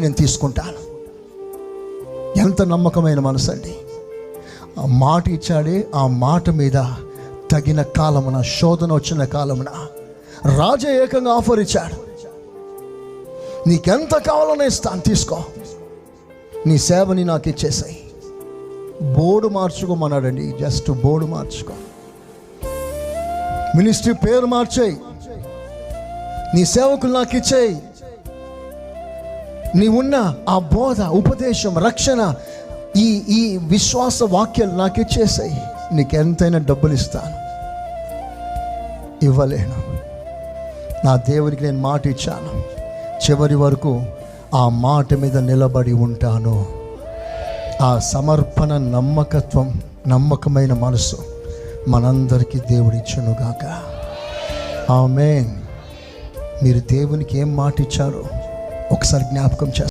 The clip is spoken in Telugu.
నేను తీసుకుంటాను. ఎంత నమ్మకమైన మనసు అండి. ఆ మాట ఇచ్చాడే ఆ మాట మీద తగిన కాలమున శోధన వచ్చిన కాలమున రాజ ఏకంగా ఆఫర్ ఇచ్చాడు. నీకెంత కావాలనే ఇస్తాను తీసుకో. నీ సేవని నాకు ఇచ్చేసాయి. బోర్డు మార్చుకోమన్నాడండి జస్ట్ బోర్డు మార్చుకో. మినిస్ట్రీ పేరు మార్చేయి. నీ సేవకులు నాకు ఇచ్చేయి. నీ ఉన్న ఆ బోధ ఉపదేశం రక్షణ ఈ ఈ విశ్వాస వాక్యాలు నాకు ఇచ్చేసాయి. నీకు ఎంతైనా డబ్బులు ఇస్తాను ఇవ్వలేను. నా దేవునికి నేను మాట ఇచ్చాను. చివరి వరకు ఆ మాట మీద నిలబడి ఉంటాను. ఆ సమర్పణ నమ్మకత్వం నమ్మకమైన మనసు మనందరికీ దేవుడిచ్చునుగాక ఆమె మీరు దేవునికి ఏం మాట ఇచ్చారో ఒకసారి జ్ఞాపకం చేస్తాను